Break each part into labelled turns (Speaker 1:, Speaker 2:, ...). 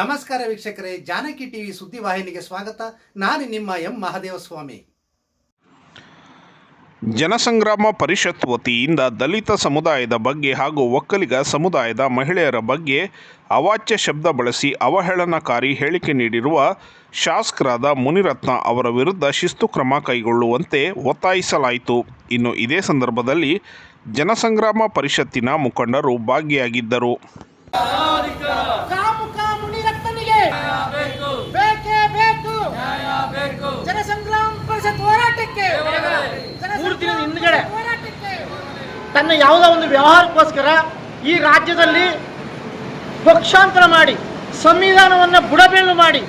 Speaker 1: ನಮಸ್ಕಾರ ವೀಕ್ಷಕರೇ ಜಾನಕಿ ಟಿವಿ ಸುದ್ದಿವಾಹಿನಿಗೆ ಸ್ವಾಗತ. ನಾನು ನಿಮ್ಮ ಎಂ ಮಹದೇವಸ್ವಾಮಿ.
Speaker 2: ಜನಸಂಗ್ರಾಮ ಪರಿಷತ್ ವತಿಯಿಂದ ದಲಿತ ಸಮುದಾಯದ ಬಗ್ಗೆ ಹಾಗೂ ಒಕ್ಕಲಿಗ ಸಮುದಾಯದ ಮಹಿಳೆಯರ ಬಗ್ಗೆ ಅವಾಚ್ಯ ಶಬ್ದ ಬಳಸಿ ಅವಹೇಳನಕಾರಿ ಹೇಳಿಕೆ ನೀಡಿರುವ ಶಾಸಕರಾದ ಮುನಿರತ್ನ ಅವರ ವಿರುದ್ಧ ಶಿಸ್ತು ಕ್ರಮ ಕೈಗೊಳ್ಳುವಂತೆ ಒತ್ತಾಯಿಸಲಾಯಿತು. ಇನ್ನು ಇದೇ ಸಂದರ್ಭದಲ್ಲಿ ಜನಸಂಗ್ರಾಮ ಪರಿಷತ್ತಿನ ಮುಖಂಡರು ಭಾಗಿಯಾಗಿದ್ದರು
Speaker 3: ಕಾಮುಕ ಮುನಿರತ್ನನಿಗೆ ಬೇಕೇ ಬೇಕು ಜನಸಂಗ್ರಾಮ ಪರಿಷತ್ ಹೋರಾಟಕ್ಕೆ
Speaker 4: ಮೂರು ದಿನದ ಹಿಂದ್ಗಡೆ
Speaker 3: ಹೋರಾಟಕ್ಕೆ
Speaker 4: ತನ್ನ ಯಾವುದೋ ಒಂದು ವ್ಯವಹಾರಕ್ಕೋಸ್ಕರ ಈ ರಾಜ್ಯದಲ್ಲಿ ಪಕ್ಷಾಂತರ ಮಾಡಿ, ಸಂವಿಧಾನವನ್ನು ಬುಡಬೇಲು ಮಾಡಿ,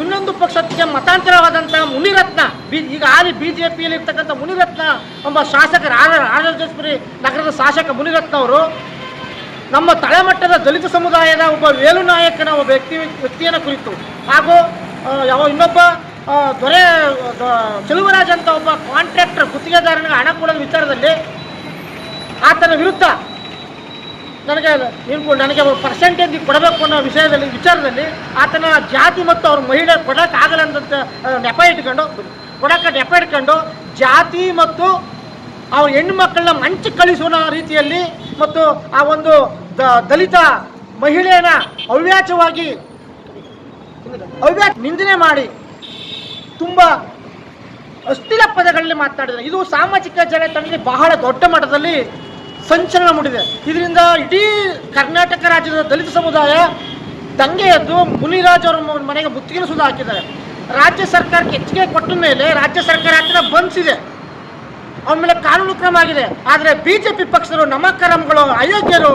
Speaker 4: ಇನ್ನೊಂದು ಪಕ್ಷಕ್ಕೆ ಮತಾಂತರವಾದಂಥ ಮುನಿರತ್ನ, ಬಿ, ಈಗ ಆದಿ ಬಿ ಜೆ ಪಿಯಲ್ಲಿ ಇರ್ತಕ್ಕಂಥ ಮುನಿರತ್ನ ಎಂಬ ಶಾಸಕರ ರಾಜರಾಜೇಶ್ವರಿ ನಗರದ ಶಾಸಕ ಮುನಿರತ್ನ ಅವರು, ನಮ್ಮ ತಳಮಟ್ಟದ ದಲಿತ ಸಮುದಾಯದ ಒಬ್ಬ ವೇಲು ನಾಯಕನ ಒಬ್ಬ ವ್ಯಕ್ತಿ, ವ್ಯಕ್ತಿಯನ್ನು ಕುರಿತು, ಹಾಗೂ ಯಾವ ಇನ್ನೊಬ್ಬ ದೊರೆ ಚೆಲುವರಾಜ್ ಅಂತ ಒಬ್ಬ ಕಾಂಟ್ರಾಕ್ಟರ್ ಗುತ್ತಿಗೆದಾರನಿಗೆ ಹಣ ಕೊಡೋದ ವಿಚಾರದಲ್ಲಿ ಆತನ ವಿರುದ್ಧ ನನಗೆ ನೀವು ನನಗೆ ಪರ್ಸೆಂಟೇಜ್ ಕೊಡಬೇಕು ಅನ್ನೋ ವಿಷಯದಲ್ಲಿ, ವಿಚಾರದಲ್ಲಿ ಆತನ ಜಾತಿ ಮತ್ತು ಅವ್ರ ಮಹಿಳೆ ಕೊಡೋಕ್ಕಾಗಲ್ಲ ಅಂತ ನೆಪ ಇಟ್ಕೊಂಡು ಕೊಡೋಕೆ ನೆಪ ಇಟ್ಕೊಂಡು ಜಾತಿ ಮತ್ತು ಅವ್ರ ಹೆಣ್ಣು ಮಕ್ಕಳನ್ನ ಮಂಚ ಕಳಿಸುವ ರೀತಿಯಲ್ಲಿ ಮತ್ತು ಆ ಒಂದು ದಲಿತ ಮಹಿಳೆಯನ್ನ ಅವ್ಯಾಚವಾಗಿ ಅವ್ಯಾಚ ನಿಂದನೆ ಮಾಡಿ ತುಂಬ ಅಸ್ಥಿರ ಪದಗಳಲ್ಲಿ ಮಾತನಾಡಿದ್ರು ಇದು ಸಾಮಾಜಿಕ ಜಾಲತಾಣದಲ್ಲಿ ಬಹಳ ದೊಡ್ಡ ಮಟ್ಟದಲ್ಲಿ ಸಂಚಲನ ಮೂಡಿದೆ. ಇದರಿಂದ ಇಡೀ ಕರ್ನಾಟಕ ರಾಜ್ಯದ ದಲಿತ ಸಮುದಾಯ ದಂಗೆ ಎದ್ದು ಮುನಿರಾಜ್ ಅವರ ಮನೆಗೆ ಮುತ್ತಿಗೆ ಸುಧಾ ಹಾಕಿದ್ದಾರೆ. ರಾಜ್ಯ ಸರ್ಕಾರಕ್ಕೆ ಹೆಚ್ಚಿಗೆ ಕೊಟ್ಟ ಮೇಲೆ ರಾಜ್ಯ ಸರ್ಕಾರ ಹಾಕಿದ ಬಂದಿದೆ ಅವನ ಮೇಲೆ ಕಾನೂನು ಕ್ರಮ ಆಗಿದೆ. ಆದರೆ ಬಿ ಜೆ ಪಿ ಪಕ್ಷರು ನಮಕರಂಗಳು ಅಯೋಗ್ಯರು,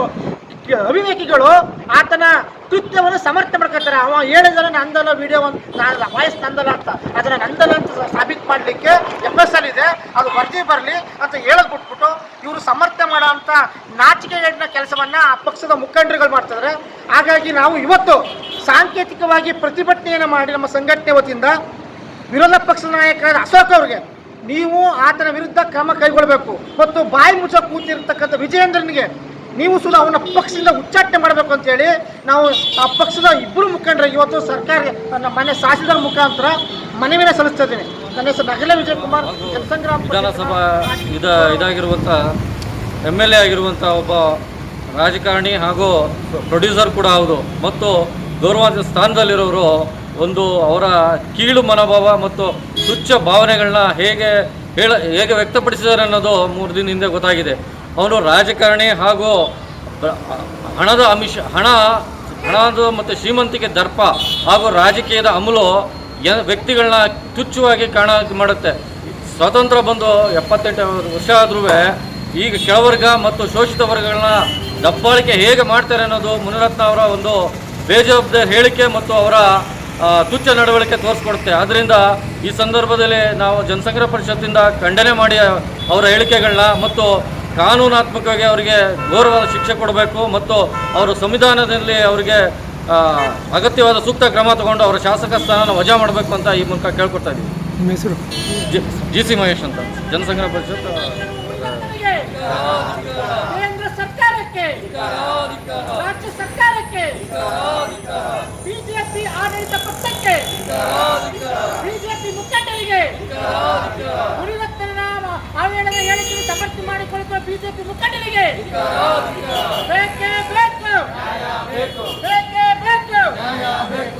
Speaker 4: ಅವಿವೇಕಿಗಳು ಆತನ ಕೃತ್ಯವನ್ನು ಸಮರ್ಥನೆ ಮಾಡ್ಕೊತಾರೆ ಅವ ಹೇಳಿದ್ರೆ ನಂದಲ್ಲ ವಿಡಿಯೋ ಒಂದು ವಾಯ್ಸ್ ನಂದಲ್ಲ ಅಂತ. ಅದನ್ನ ನಂದಲ್ಲ ಅಂತ ಸಾಬೀತು ಮಾಡಲಿಕ್ಕೆ ಎಫ್ ಎಸ್ ಇದೆ. ಅದು ವರದಿ ಬರಲಿ ಅಂತ ಹೇಳಕ್ ಬಿಟ್ಬಿಟ್ಟು ಅಂತ ನಾಚಿಕೆಗೇಡಿನ ಕೆಲಸವನ್ನ ಆ ಪಕ್ಷದ ಮುಖಂಡರುಗಳು ಮಾಡ್ತಿದ್ದಾರೆ ಹಾಗಾಗಿ ನಾವು ಇವತ್ತು ಸಾಂಕೇತಿಕವಾಗಿ ಪ್ರತಿಭಟನೆಯನ್ನು ಮಾಡಿ ನಮ್ಮ ಸಂಘಟನೆ ವತಿಯಿಂದ ವಿರೋಧ ಪಕ್ಷದ ನಾಯಕರಾದ ಅಶೋಕ್ ಅವರಿಗೆ ನೀವು ಆತನ ವಿರುದ್ಧ ಕ್ರಮ ಕೈಗೊಳ್ಳಬೇಕು. ಮತ್ತು ಬಾಯಿ ಮುಚ್ಚ ಕೂತಿರ್ತಕ್ಕಂಥ ವಿಜಯೇಂದ್ರನಿಗೆ ನೀವು ಸುದ ಅವನ ಪಕ್ಷದಿಂದ ಉಚ್ಚಾಟನೆ ಮಾಡಬೇಕು ಅಂತೇಳಿ ನಾವು ಆ ಪಕ್ಷದ ಇಬ್ಬರು ಮುಖಂಡರ ಇವತ್ತು ಸರ್ಕಾರ ಮನೆ ಶಾಸಕರ ಮುಖಾಂತರ ಮನವಿನ ಸಲ್ಲಿಸ್ತಾ ಇದ್ದೀನಿ ನನ್ನ ಹೆಸರು ನಗಲ ವಿಜಯ್ ಕುಮಾರ್ ಜನಸಂಗ್ರಾಮ
Speaker 5: ವಿಧಾನಸಭಾ ಇದ ಇದಾಗಿರುವಂಥ ಎಂ ಎಲ್ ಎ ಆಗಿರುವಂಥ ಒಬ್ಬ ರಾಜಕಾರಣಿ ಹಾಗೂ ಪ್ರೊಡ್ಯೂಸರ್ ಕೂಡ ಹೌದು. ಮತ್ತು ಗೌರವಾದ ಸ್ಥಾನದಲ್ಲಿರೋರು ಒಂದು ಅವರ ಕೀಳು ಮನೋಭಾವ ಮತ್ತು ತುಚ್ಛ ಭಾವನೆಗಳನ್ನ ಹೇಗೆ ಹೇಳ, ಹೇಗೆ ವ್ಯಕ್ತಪಡಿಸಿದ್ದಾರೆ ಅನ್ನೋದು ಮೂರು ದಿನ ಹಿಂದೆ ಗೊತ್ತಾಗಿದೆ. ಅವನು ರಾಜಕಾರಣಿ ಹಾಗೂ ಹಣದ ಅಮಿಷ, ಹಣ, ಹಣದ ಮತ್ತು ಶ್ರೀಮಂತಿಕೆ ದರ್ಪ ಹಾಗೂ ರಾಜಕೀಯದ ಅಮಲು ಯ, ವ್ಯಕ್ತಿಗಳನ್ನ ತುಚ್ಛವಾಗಿ ಕಾಣ, ಮಾಡುತ್ತೆ. ಸ್ವಾತಂತ್ರ್ಯ ಬಂದು ಎಪ್ಪತ್ತೆಂಟು ವರ್ಷ ಆದ್ರೂ ಈಗ ಕೆಳವರ್ಗ ಮತ್ತು ಶೋಷಿತ ವರ್ಗಗಳನ್ನ ದಬ್ಬಾಳಿಕೆ ಹೇಗೆ ಮಾಡ್ತಾರೆ ಅನ್ನೋದು ಮುನಿರತ್ನ ಅವರ ಒಂದು ಬೇಜವಾಬ್ದಾರಿ ಹೇಳಿಕೆ ಮತ್ತು ಅವರ ತುಚ್ಛ ನಡವಳಿಕೆ ತೋರಿಸ್ಕೊಡುತ್ತೆ. ಆದ್ದರಿಂದ ಈ ಸಂದರ್ಭದಲ್ಲಿ ನಾವು ಜನಸಂಗ್ರಹ ಪರಿಷತ್ತಿಂದ ಖಂಡನೆ ಮಾಡಿ ಅವರ ಹೇಳಿಕೆಗಳನ್ನ ಮತ್ತು ಕಾನೂನಾತ್ಮಕವಾಗಿ ಅವರಿಗೆ ಗೌರವದ ಶಿಕ್ಷೆ ಕೊಡಬೇಕು ಮತ್ತು ಅವರು ಸಂವಿಧಾನದಲ್ಲಿ ಅವರಿಗೆ ಅಗತ್ಯವಾದ ಸೂಕ್ತ ಕ್ರಮ ತಗೊಂಡು ಅವರ ಶಾಸಕ ಸ್ಥಾನನ ವಜಾ ಮಾಡಬೇಕು ಅಂತ ಈ ಮೂಲಕ ಕೇಳ್ಕೊಡ್ತಾ ಇದ್ದೀವಿ. ಜಿ ಸಿ ಮಹೇಶ್ ಅಂತ. ಜನಸಂಗ್ರಹ ಪರಿಷತ್
Speaker 3: ಕೇಂದ್ರ ಸರ್ಕಾರಕ್ಕೆ ರಾಜ್ಯ ಸರ್ಕಾರಕ್ಕೆ ಬಿಜೆಪಿ ಆಡಳಿತ ಪಕ್ಷಕ್ಕೆ ಬಿಜೆಪಿ ಮುಖಂಡರಿಗೆ ಪರಿವರ್ತನಾ ಆವೇಳದ ಹೇಳಿಕೆಯನ್ನು ಸಮರ್ಥಿ ಮಾಡಿಕೊಳ್ಳುವ ಬಿಜೆಪಿ ಮುಖಂಡರಿಗೆ ಬೇಕೇ ಬೇಕು. ಬೇಕೇ. ಬೇಕು.